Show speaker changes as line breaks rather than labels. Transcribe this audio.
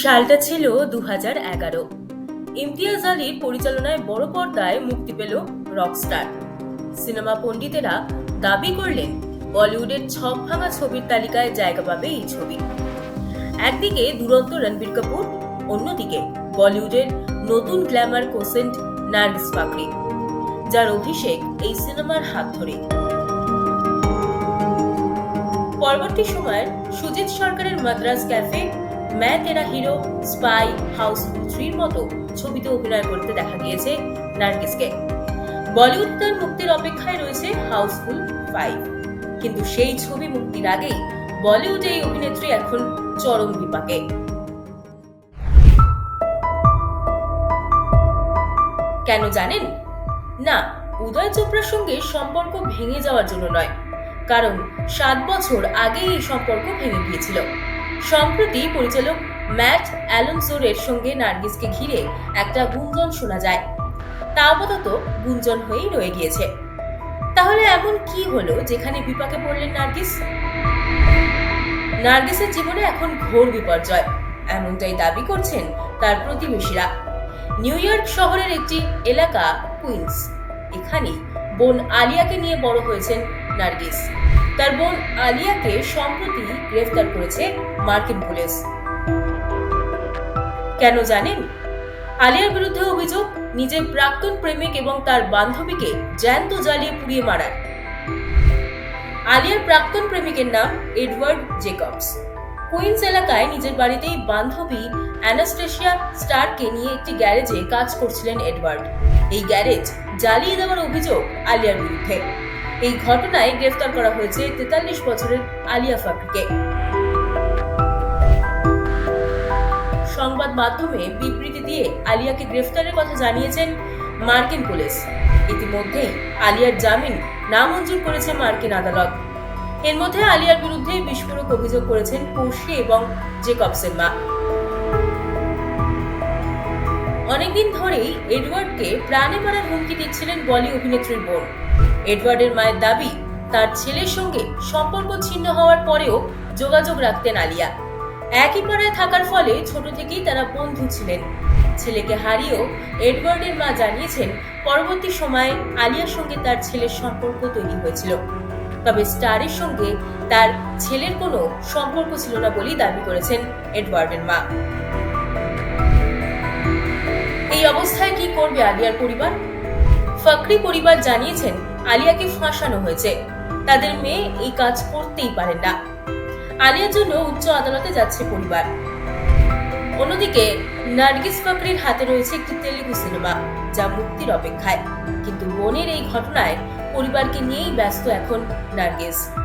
সালটা ছিল দু হাজার এগারো। ইমতিয়াজ আলীর পরিচালনায় বড় পর্দায় মুক্তি পেল রকস্টার। সিনেমা পণ্ডিতেরা দাবি করলেন, বলিউডের ছক ভাঙা ছবির তালিকায় জায়গা পাবে এই ছবি। একদিকে দুরন্ত রণবীর কাপুর, অন্যদিকে বলিউডের নতুন গ্ল্যামার কোসেন্ট নার্গিস ফাকরি যার অভিষেক এই সিনেমার হাত ধরে। পরবর্তী সময়ের সুজিত সরকারের মাদ্রাস ক্যাফে ম্যা তেরা হিরো, স্পাই হাউসফুল থ্রির মতো ছবিতে অভিনয় করতে দেখা গিয়েছে নার্গিসকে। বলিউড তার মুক্তির অপেক্ষায় রয়েছে হাউসফুল ফাইভ। কিন্তু সেই ছবি মুক্তির আগেই বলিউডে এই অভিনেত্রী এখন চরম বিপাকে। কেন জানেন? না, উদয় চোপড়ার সঙ্গে সম্পর্ক ভেঙে যাওয়ার জন্য নয়। কারণ সাত বছর আগেই এই সম্পর্ক ভেঙে গিয়েছিল। সম্প্রতি পরিচালক ম্যাট অ্যালনসোরের সঙ্গে নার্গিসকে ঘিরে একটা গুঞ্জন শোনা যায়। তা আপাতত গুঞ্জন হয়েই রয়ে গিয়েছে। তাহলে এমন কি হলো যেখানে বিপাকে পড়লেন নার্গিস? নার্গিসের জীবনে এখন ঘোর বিপর্যয়। এমনটাই দাবি করছেন তার প্রতিবেশীরা। নিউ ইয়র্ক শহরের একটি এলাকা কুইন্স। এখানেই বোন আলিয়াকে নিয়ে বড় হয়েছেন নার্গিস। তার বোন আলিয়াকে সম্প্রতি গ্রেফতার করেছে মার্কিন পুলিশ। কেন জানেন? আলিয়ার বিরুদ্ধে অভিযোগ, নিজের প্রাক্তন প্রেমিক এবং তার বান্ধবীকে জ্যান্ত জ্বালিয়ে পুড়িয়ে মারার। আলিয়ার প্রাক্তন প্রেমিকের নাম এডওয়ার্ড জেকবস। কুইন্স এলাকায় নিজের বাড়িতেই বান্ধবী অ্যানাস্টেশিয়া স্টারকে নিয়ে একটি গ্যারেজে কাজ করছিলেন এডওয়ার্ড। এই গ্যারেজ জ্বালিয়ে দেওয়ার অভিযোগ আলিয়ার বিরুদ্ধে। এই ঘটনায় গ্রেফতার করা হয়েছে তেতাল্লিশ বছরের আলিয়া ফাকরিকে সংবাদ মাধ্যমে বিবৃতি দিয়ে আলিয়াকে গ্রেফতারের কথা জানিয়েছেন মার্কিন পুলিশ। ইতিমধ্যেই আলিয়ার জামিন নামঞ্জুর করেছে মার্কিন আদালত। এর মধ্যে আলিয়ার বিরুদ্ধে বিস্ফোরক অভিযোগ করেছেন পড়শি এবং জেকবসের মা অনেকদিন ধরেই এডওয়ার্ডকে প্রাণে মারার হুমকি দিচ্ছিলেন বলি অভিনেত্রীর বোন। এডওয়ার্ডের মায়ের দাবি, তার ছেলের সঙ্গে সম্পর্ক ছিন্ন হওয়ার পরেও যোগাযোগ রাখতেন আলিয়া। একই পাড়ায় থাকার ফলে ছোট থেকেই তারা বন্ধু ছিলেন। ছেলেকে হারিয়েও এডওয়ার্ডের মা জানিয়েছেন, পরবর্তী সময়ে আলিয়ার সঙ্গে তার ছেলের সম্পর্ক তৈরি হয়েছিল। তবে স্টারের সঙ্গে তার ছেলের কোনো সম্পর্ক ছিল না বলেই দাবি করেছেন এডওয়ার্ডের মা। এই অবস্থায় কি করবে আলিয়ার পরিবার? ফাকরি পরিবার জানিয়েছেন আলিয়াকে ফাঁসানো হয়েছে। তাদের মেয়ে এই কাজ করতেই পারে না। আলিয়ার জন্য উচ্চ আদালতে যাচ্ছে পরিবার। অন্যদিকে, নার্গিস ফাকরির হাতে রয়েছে একটি তেলুগু সিনেমা, যা মুক্তির অপেক্ষায়। কিন্তু মনের এই ঘটনায় পরিবারকে নিয়েই ব্যস্ত এখন নার্গিস।